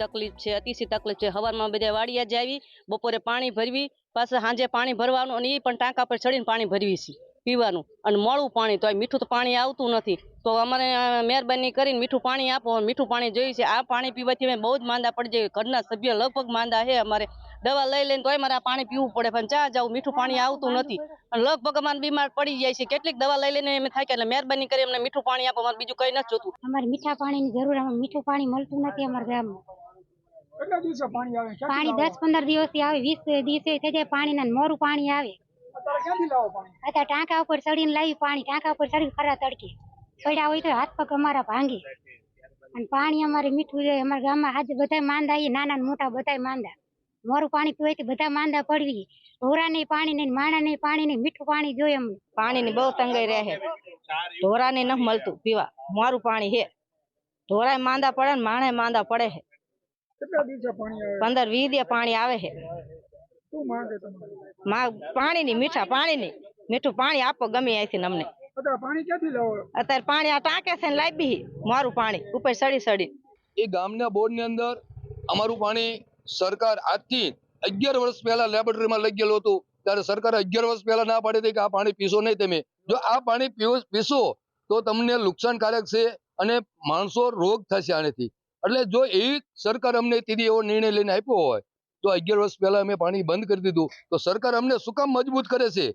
તકલીફ છે અતિશી તકલીફ છે. હવારમાં બધા વાડિયા જાવી બપોરે પાણી ભરવી, પાછા સાંજે પાણી ભરવાનું અને એ પણ ટાંકા પર ચડીને પાણી ભરવી છે, પીવાનું. અને મોળું પાણી તો મીઠું તો પાણી આવતું નથી. તો અમારે મહેરબાની કરીને મીઠું પાણી આપો મીઠું પાણી જોઈએ છે. આ પાણી પીવાથી અમે બહુ જ માંદા પડી જઈએ. ઘરના સભ્ય લગભગ માંદા છે અમારે. દવા લઈ લઈને તોય મારે આ પાણી પીવું પડે, પણ ચા જાવ મીઠું પાણી આવતું નથી. અને લગભગ અમારે બીમાર પડી જાય છે. કેટલીક દવા લઈ લઈને અમે થાય એટલે મહેરબાની કરી અમને મીઠું પાણી આપો. અમારે બીજું કઈ નથી જોતું અમારે મીઠા પાણીની જરૂર મીઠું પાણી મળતું નથી અમારા ગામમાં. કેટલા દિવસે પાણી આવે? પાણી? દસ પંદર દિવસથી આવે વીસ દિવસે થઈ જાય પાણી ને મોરું પાણી આવે. અત્યારે ક્યાંથી લાવો પાણી? અત્યારે ટાંકા ઉપર ચડીને લાવી પાણી ટાંકા ઉપર ચડી ખરા તડકે. પડ્યા હોય તો હાથ પગ અમારા ભાંગી. અને પાણી અમારે મીઠું જોઈએ અમારા ગામમાં આજે બધા માંદા આવીએ નાના મોટા બધા માંદા. મોરું પાણી પીવાથી બધા માંદા પડવી ઢોરા ને પાણી નહીં માણા નહીં પાણી નહીં મીઠું પાણી જોઈએ અમને. પાણીની બહુ તંગાઈ રહે ઢોરાને ન મળતું પીવા. મારું પાણી હે ઢોરાય માંદા પડે ને માણે માંદા પડે છે. કેટલા દિવસે પાણી આવે? પંદર વીસ દે પાણી આવે છે. શું માંગે તમારે માં પાણીની મીઠા મીઠું પાણી આપો ગમે અહીંથી અમને. અત્યારે પાણી ક્યાંથી લાવો? અત્યારે પાણી આ ટાંકે છે ને લાવી મારું પાણી ઉપર સડી સડી. એ ગામના બોર્ડની અંદર અમારું પાણી સરકાર આજથી અગિયાર વર્ષ પહેલા લેબોરેટરીમાં લઈ ગયેલું હતું. ત્યારે સરકારે અગિયાર વર્ષ પહેલા ના પાડી હતી કે આ પાણી પીશો નહીં તમે. જો આ પાણી પીશો તો તમને નુકસાનકારક છે અને માણસો રોગ થશે આનેથી. એટલે જો એ સરકાર અમને તેથી એવો નિર્ણય લઈને આપ્યો હોય, તો અગિયાર વર્ષ પહેલા અમે પાણી બંધ કરી દીધું. તો સરકાર અમને શું કામ મજબૂત કરે છે?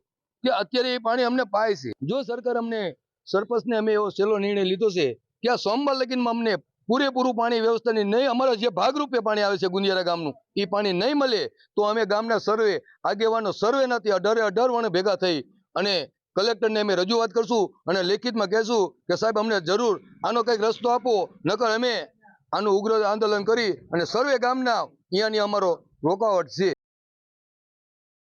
કે અત્યારે એ પાણી અમને પાય છે. જો સરકાર અમને સરપંચને અમે એવો સહેલો નિર્ણય લીધો છે કે આ સોમવાર લગીનમાં અમને પૂરેપૂરું પાણી વ્યવસ્થાની નહીં, અમારા જે ભાગરૂપે પાણી આવે છે ગુંજિયારા ગામનું, એ પાણી નહીં મળે, તો અમે ગામના સર્વે, આગેવાનો સર્વે નથી અઢારે અઢાર વણે ભેગા થઈ અને કલેક્ટરને અમે રજૂઆત કરશું અને લેખિતમાં કહેશું કે સાહેબ અમને જરૂર આનો કંઈક રસ્તો આપો, નકર અમે આનું ઉગ્ર આંદોલન કરી અને સર્વે ગામના અહીંયાની અમારો રોકાવટ છે.